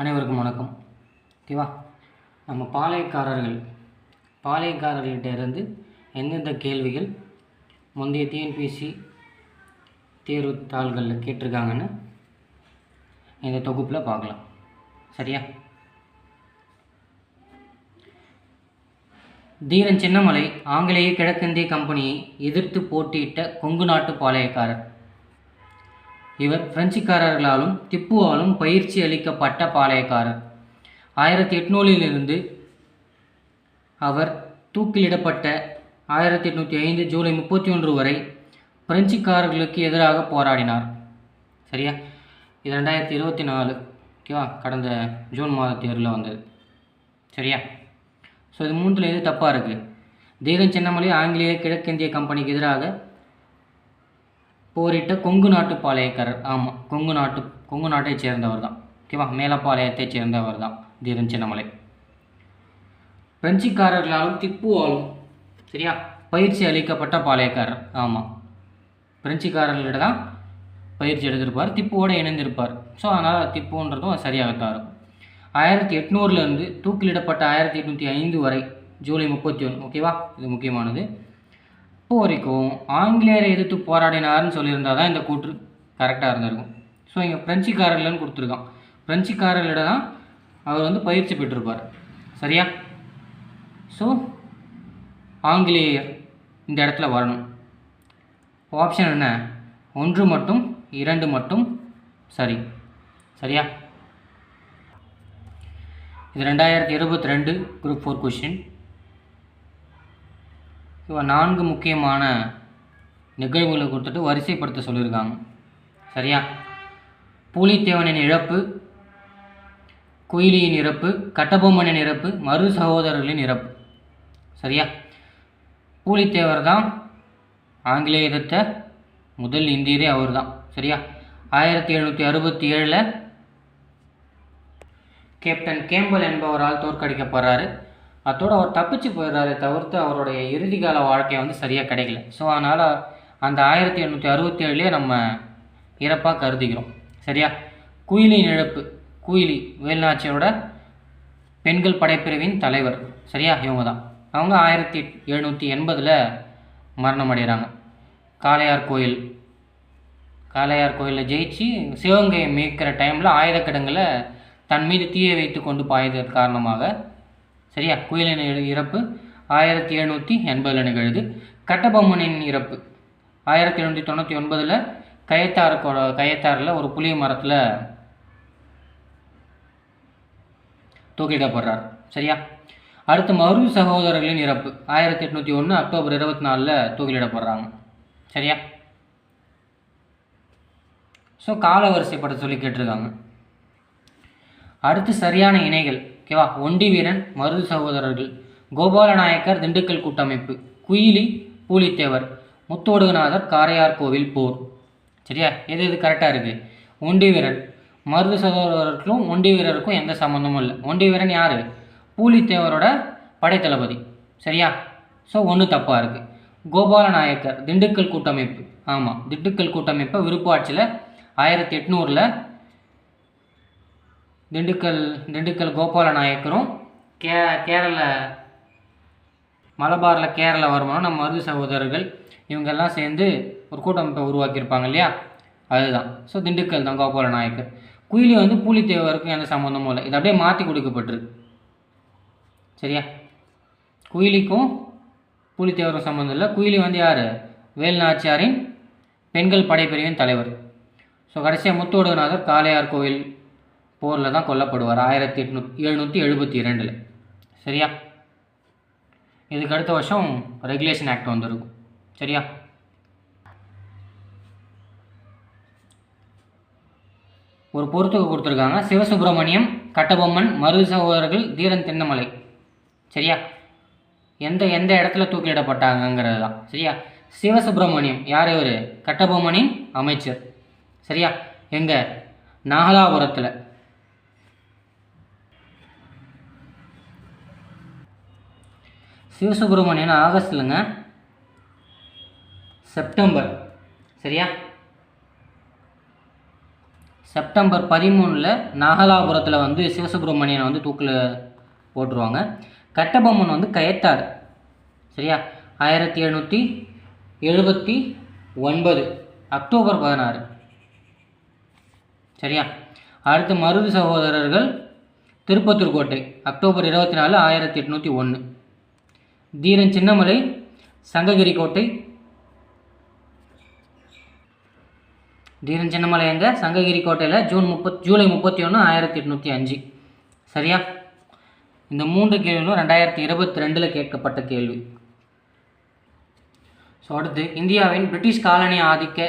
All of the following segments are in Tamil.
அனைவருக்கும் வணக்கம். ஓகேவா? நம்ம பாளையக்காரர்கள் பாளையக்காரர்கள்ட்ட இருந்து எந்தெந்த கேள்விகள் முந்தைய டிஎன்பிசி தேர்வு தாள்களில் கேட்டிருக்காங்கன்னு இந்த தொகுப்பில் பார்க்கலாம். சரியா? தீரன் சின்னமலை ஆங்கிலேய கிழக்கிந்திய கம்பெனியை எதிர்த்து போட்டியிட்ட கொங்கு நாட்டு பாளையக்காரர். இவர் பிரெஞ்சுக்காரர்களாலும் திப்புவாலும் பயிற்சி அளிக்கப்பட்ட பாளையக்காரர். ஆயிரத்தி எட்நூறிலிருந்து அவர் தூக்கிலிடப்பட்ட ஆயிரத்தி எட்நூற்றி ஐந்து ஜூலை முப்பத்தி ஒன்று வரை பிரெஞ்சுக்காரர்களுக்கு எதிராக போராடினார். சரியா? இது ரெண்டாயிரத்தி இருபத்தி நாலு. ஓகேவா? கடந்த ஜூன் மாத தேர்வில் வந்தது. சரியா? ஸோ இது மூன்றில் எது தப்பாக இருக்குது தீரன் சின்னமலை ஆங்கிலேய கிழக்கிந்திய கம்பெனிக்கு எதிராக போரிட்ட கொங்கு நாட்டு பாளையக்காரர் ஆமாம் கொங்கு நாட்டு கொங்கு நாட்டை சேர்ந்தவர் தான் ஓகேவா மேலப்பாளையத்தைச் சேர்ந்தவர் தான் தீரன் சின்னமலை. பிரெஞ்சுக்காரர்களாலும் திப்புவாலும் சரியா? பயிற்சி அளிக்கப்பட்ட பாளையக்காரர் ஆமாம் பிரெஞ்சுக்காரர்களிட தான் பயிற்சி எடுத்திருப்பார் திப்புவோடு இணைந்திருப்பார். ஸோ அதனால் திப்புன்றதும் சரியாகத்தான் இருக்கும் ஆயிரத்தி எட்நூறுலேருந்து தூக்கிலிடப்பட்ட ஆயிரத்தி எட்நூற்றி ஐந்து வரை ஜூலை முப்பத்தி ஒன்று ஓகேவா இது முக்கியமானது. இப்போ வரைக்கும் ஆங்கிலேயரை எதிர்த்து போராடினார்னு சொல்லியிருந்தா தான் இந்த கூற்று கரெக்டாக இருந்திருக்கும். ஸோ இங்கே பிரெஞ்சுக்காரர்கள்னு கொடுத்துருக்கான். பிரெஞ்சுக்காரர்களிடம் தான் அவர் வந்து பயிற்சி பெற்றிருப்பார். சரியா? ஸோ ஆங்கிலேயர் இந்த இடத்துல வரணும். ஆப்ஷன் என்ன? ஒன்று மட்டும் இரண்டு மட்டும் சரி. சரியா? இது ரெண்டாயிரத்தி இருபத்தி ரெண்டு குரூப் ஃபோர் கொஷின் நான்கு முக்கியமான நிகழ்வுகளை கொடுத்துட்டு வரிசைப்படுத்த சொல்லியிருக்காங்க. சரியா? பூலித்தேவனின் இழப்பு குயிலியின் இறப்பு கட்டபொம்மனின் இறப்பு மறு சகோதரர்களின் இறப்பு. சரியா? பூலித்தேவர் தான் ஆங்கிலேய முதல் இந்தியரே அவர் தான் சரியா? ஆயிரத்தி எழுநூற்றி அறுபத்தி ஏழில் கேப்டன் கேம்பல் என்பவரால் தோற்கடிக்கப்படுறாரு அதோடு அவர் தப்பிச்சு போயிடுறாரு தவிர்த்து அவருடைய இறுதிகால வாழ்க்கை வந்து சரியாக கிடைக்கல. ஸோ அதனால் அந்த ஆயிரத்தி எண்ணூற்றி அறுபத்தி ஏழுலேயே நம்ம இறப்பாக கருதிக்கிறோம் சரியா? குயிலின் இழப்பு. குயிலி வேல்நாச்சியோட பெண்கள் படைப்பிரிவின் தலைவர். சரியா? இவங்க தான் அவங்க ஆயிரத்தி எழுநூற்றி எண்பதில் மரணம் அடைகிறாங்க. காளையார் கோயில். காளையார் கோயிலில் ஜெயிச்சு சிவகங்கையை மீட்கிற டைமில் ஆயுதக்கிடங்களை தன் மீது தீயை வைத்து கொண்டு பாய்ந்ததன் காரணமாக சரியா? குயிலின் இறப்பு. ஆயிரத்தி எழுநூற்றி எண்பதில் நிகழுது கட்டபொம்மனின் இறப்பு. ஆயிரத்தி எழுநூற்றி தொண்ணூற்றி ஒன்பதில் கயத்தாறு கயத்தாறில் ஒரு புளிய மரத்தில் தூக்கிடப்படுறார். சரியா? அடுத்து மருது சகோதரர்களின் இறப்பு. ஆயிரத்தி எட்நூற்றி ஒன்று அக்டோபர் இருபத்தி நாலில் தூக்கிலிடப்படுறாங்க சரியா? ஸோ கால வரிசைப்பட சொல்லி கேட்டிருக்காங்க. அடுத்து சரியான இணைகள். ஓகேவா? ஒண்டி வீரன் மருது சகோதரர்கள். கோபால நாயக்கர் திண்டுக்கல் கூட்டமைப்பு. குயிலி பூலித்தேவர். முத்தோடுகநாதர் காரையார் கோவில் போர். சரியா? எது எது கரெக்டாக இருக்குது ஒண்டி வீரன். மருது சகோதரர்களுக்கும் ஒண்டி வீரருக்கும் எந்த சம்மந்தமும் இல்லை. ஒண்டி வீரன் யார்? பூலித்தேவரோட படைத்தளபதி. சரியா? ஸோ ஒன்று தப்பாக இருக்குது கோபால நாயக்கர் திண்டுக்கல் கூட்டமைப்பு. ஆமாம் திண்டுக்கல் கூட்டமைப்பை விருப்பாட்சியில் ஆயிரத்தி எட்நூறில் திண்டுக்கல் திண்டுக்கல் கோபால நாயக்கரும் கே கேரள மலபாரில் கேரள வருமானம் நம்ம மருது சகோதரர்கள் இவங்கெல்லாம் சேர்ந்து ஒரு கூட்டமைப்பை உருவாக்கியிருப்பாங்க இல்லையா? அதுதான். ஸோ திண்டுக்கல் தான் கோபால நாயக்கர் குயிலி வந்து பூலித்தேவருக்கும் எந்த சம்மந்தமும் இல்லை. இது அப்படியே மாற்றி கொடுக்கப்பட்டிருக்கு சரியா? குயிலிக்கும் புலித்தேவரும் சம்மந்தம் இல்லை. குயிலி வந்து யார்? வேல்நாச்சியாரின் பெண்கள் படைப்பிரிவின் தலைவர். ஸோ கடைசியாக முத்தோடுநாதர் காளையார் கோவில் போரில் தான் கொல்லப்படுவார். ஆயிரத்தி எட்நூத் எழுநூற்றி எழுபத்தி இரண்டில். சரியா? இதுக்கு அடுத்த வருஷம் ரெகுலேஷன் ஆக்ட் வந்திருக்கும். சரியா? ஒரு பொறுத்துக்கு கொடுத்துருக்காங்க. சிவசுப்பிரமணியம் கட்டபொம்மன் மருது சகோதரர்கள் தீரன் தென்னமலை. சரியா? எந்த எந்த இடத்துல தூக்கிலிடப்பட்டாங்கங்கிறது தான். சரியா? சிவசுப்பிரமணியம் யார் இவர்? கட்டபொம்மனின் அமைச்சர். சரியா? எங்கே? நாகலாபுரத்தில். சிவசுப்பிரமணியன் இல்லைங்க செப்டம்பர். சரியா? செப்டம்பர் பதிமூணில் நாகலாபுரத்தில் வந்து சிவசுப்பிரமணியனை வந்து தூக்கில் போட்டுருவாங்க. கட்டபொம்மன் வந்து கயத்தார் சரியா? ஆயிரத்தி எழுநூற்றி எழுபத்தி ஒன்பது அக்டோபர் பதினாறு. சரியா? அடுத்து மருது சகோதரர்கள் திருப்பத்தூர் கோட்டை அக்டோபர் இருபத்தி நாலு ஆயிரத்தி எட்நூற்றி ஒன்று தீரன் சின்னமலை சங்ககிரி கோட்டை. தீரன் சின்னமலை எங்க? சங்ககிரி கோட்டையில் ஜூன் முப்பத் ஜூலை முப்பத்தி ஒன்று ஆயிரத்தி எட்நூற்றி அஞ்சு. சரியா? இந்த மூன்று கேள்விகளும் ரெண்டாயிரத்தி இருபத்தி ரெண்டில் கேட்கப்பட்ட கேள்வி. ஸோ அடுத்து இந்தியாவின் பிரிட்டிஷ் காலனி ஆதிக்க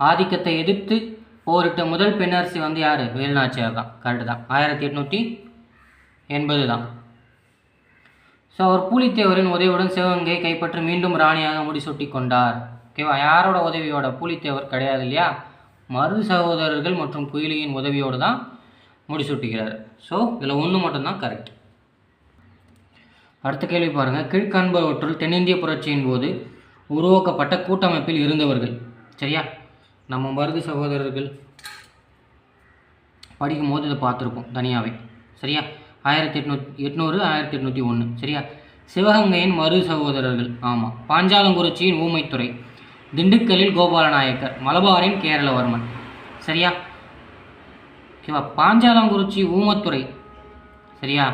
ஆதிக்கத்தை எதிர்த்து போரிட்ட முதல் பெண்ணரசி வந்து யார்? வேலுநாச்சியார் தான். கரெக்டு தான். ஆயிரத்தி எட்நூற்றி எண்பது தான். ஸோ அவர் பூலித்தேவரின் உதவியுடன் சிவகங்கையை கைப்பற்றி மீண்டும் ராணியாக முடிசூட்டி கொண்டார் ஓகேவா யாரோட உதவியோட? பூலித்தேவர் கிடையாது இல்லையா? மருது சகோதரர்கள் மற்றும் குயிலியின் உதவியோடு தான் முடிசூட்டுகிறார். ஸோ இதில் ஒன்று மட்டும்தான் கரெக்ட் அடுத்த கேள்வி பாருங்கள் கீழ்கண்பவற்றுள் தென்னிந்திய புரட்சியின் போது உருவாக்கப்பட்ட கூட்டமைப்பில் இருந்தவர்கள். சரியா? நம்ம மருது சகோதரர்கள் படிக்கும் போது இதை பார்த்துருப்போம் தனியாகவே சரியா? ஆயிரத்தி எட்நூத்தி எட்நூறு ஆயிரத்தி எட்நூற்றி ஒன்று சரியா? சிவகங்கையின் மறு சகோதரர்கள். ஆமாம் பாஞ்சாலங்குறிச்சியின் ஊமைத்துறை. திண்டுக்கல்லில் கோபாலநாயக்கர். மலபாரின் கேரளவர்மன். சரியா? ஓகேவா பாஞ்சாலங்குறிச்சி ஊமத்துறை. சரியா?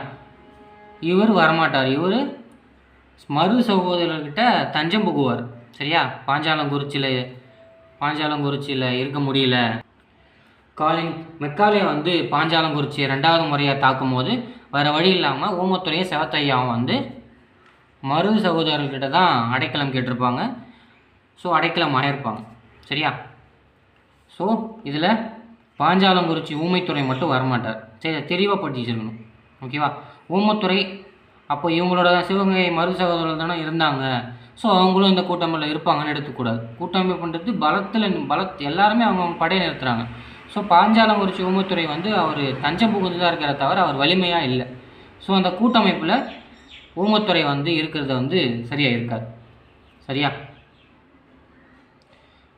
இவர் வரமாட்டார். இவர் மறு சகோதரர்கிட்ட தஞ்சம் புகுவார். சரியா? பாஞ்சாலங்குறிச்சியில் பாஞ்சாலங்குறிச்சியில் இருக்க முடியல. காலின் மெக்காலே வந்து பாஞ்சாலங்குறிச்சியை ரெண்டாவது முறையாக தாக்கும் போது வேறு வழி இல்லாமல் ஊமத்துறையும் செவத்தையாவும் வந்து மருது சகோதரர்கிட்ட தான் அடைக்கலம் கேட்டிருப்பாங்க. ஸோ அடைக்கலம் ஆயிருப்பாங்க. சரியா? ஸோ இதில் பாஞ்சாலங்குறிச்சி ஊமைத்துறை மட்டும் வரமாட்டார். சரி தெளிவாக படிச்சு ஓகேவா ஊமத்துறை அப்போ இவங்களோட சிவகங்கை மருது சகோதரர்கள் தானே இருந்தாங்க. ஸோ அவங்களும் இந்த கூட்டமைப்பில் இருப்பாங்கன்னு எடுத்துக்கூடாது. கூட்டமைப்புன்றது பலத்தில் பலத் எல்லாருமே அவங்க அவங்க படையை நிறுத்துறாங்க. ஸோ பாஞ்சாலங்குறிச்சி ஊமத்துறை வந்து அவர் தஞ்சம் புகுந்து இருக்கிற தவிர அவர் வலிமையாக இல்லை. ஸோ அந்த கூட்டமைப்பில் ஊமத்துறை வந்து இருக்கிறது வந்து சரியாக இருக்காது. சரியா?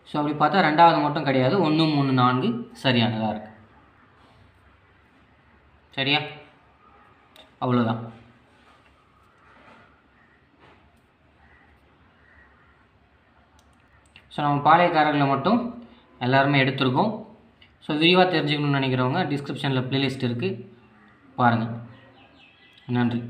ஸோ அப்படி பார்த்தா ரெண்டாவது மட்டும் கிடையாது. ஒன்று மூணு நான்கு சரியானதாக இருக்கு. சரியா? அவ்வளோதான் ஸோ நம்ம பாளையக்காரர்களை மட்டும் எல்லாருமே எடுத்திருக்கோம். ஸோ விரிவாக தெரிஞ்சுக்கணும்னு நினைக்கிறவங்க டிஸ்கிரிப்ஷனில் ப்ளேலிஸ்ட் இருக்குது பாருங்கள் நன்றி.